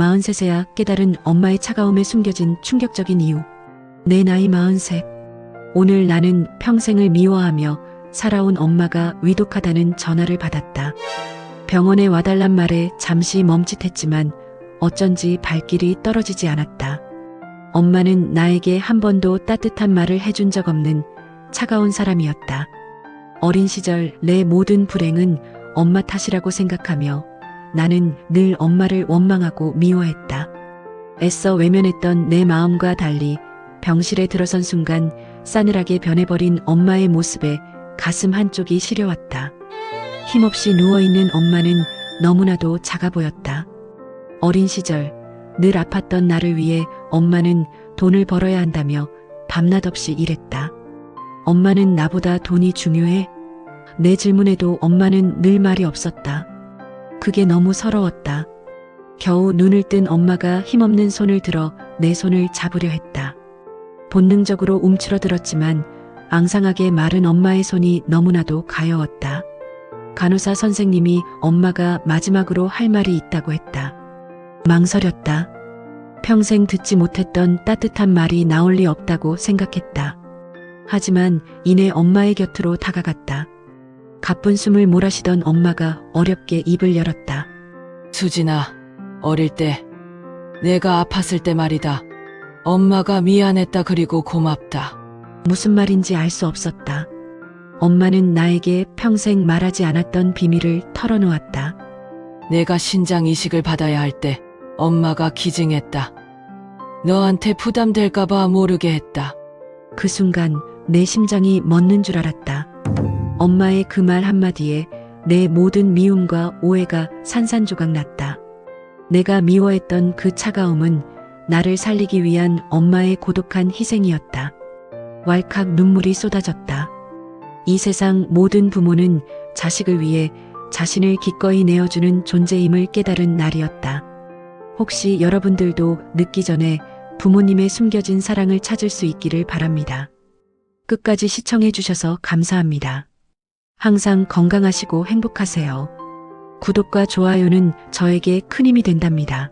43세야 깨달은 엄마의 차가움에 숨겨진 충격적인 이유. 내 나이 43. 오늘 나는 평생을 미워하며 살아온 엄마가 위독하다는 전화를 받았다. 병원에 와달란 말에 잠시 멈칫했지만 어쩐지 발길이 떨어지지 않았다. 엄마는 나에게 한 번도 따뜻한 말을 해준 적 없는 차가운 사람이었다. 어린 시절 내 모든 불행은 엄마 탓이라고 생각하며 나는 늘 엄마를 원망하고 미워했다. 애써 외면했던 내 마음과 달리 병실에 들어선 순간 싸늘하게 변해버린 엄마의 모습에 가슴 한쪽이 시려왔다. 힘없이 누워있는 엄마는 너무나도 작아 보였다. 어린 시절 늘 아팠던 나를 위해 엄마는 돈을 벌어야 한다며 밤낮 없이 일했다. 엄마는 나보다 돈이 중요해? 내 질문에도 엄마는 늘 말이 없었다. 그게 너무 서러웠다. 겨우 눈을 뜬 엄마가 힘없는 손을 들어 내 손을 잡으려 했다. 본능적으로 움츠러들었지만 앙상하게 마른 엄마의 손이 너무나도 가여웠다. 간호사 선생님이 엄마가 마지막으로 할 말이 있다고 했다. 망설였다. 평생 듣지 못했던 따뜻한 말이 나올 리 없다고 생각했다. 하지만 이내 엄마의 곁으로 다가갔다. 가쁜 숨을 몰아쉬던 엄마가 어렵게 입을 열었다. 수진아, 어릴 때 내가 아팠을 때 말이다. 엄마가 미안했다 그리고 고맙다. 무슨 말인지 알 수 없었다. 엄마는 나에게 평생 말하지 않았던 비밀을 털어놓았다. 내가 신장 이식을 받아야 할 때 엄마가 기증했다. 너한테 부담될까봐 모르게 했다. 그 순간 내 심장이 멎는 줄 알았다. 엄마의 그 말 한마디에 내 모든 미움과 오해가 산산조각 났다. 내가 미워했던 그 차가움은 나를 살리기 위한 엄마의 고독한 희생이었다. 왈칵 눈물이 쏟아졌다. 이 세상 모든 부모는 자식을 위해 자신을 기꺼이 내어주는 존재임을 깨달은 날이었다. 혹시 여러분들도 늦기 전에 부모님의 숨겨진 사랑을 찾을 수 있기를 바랍니다. 끝까지 시청해 주셔서 감사합니다. 항상 건강하시고 행복하세요. 구독과 좋아요는 저에게 큰 힘이 된답니다.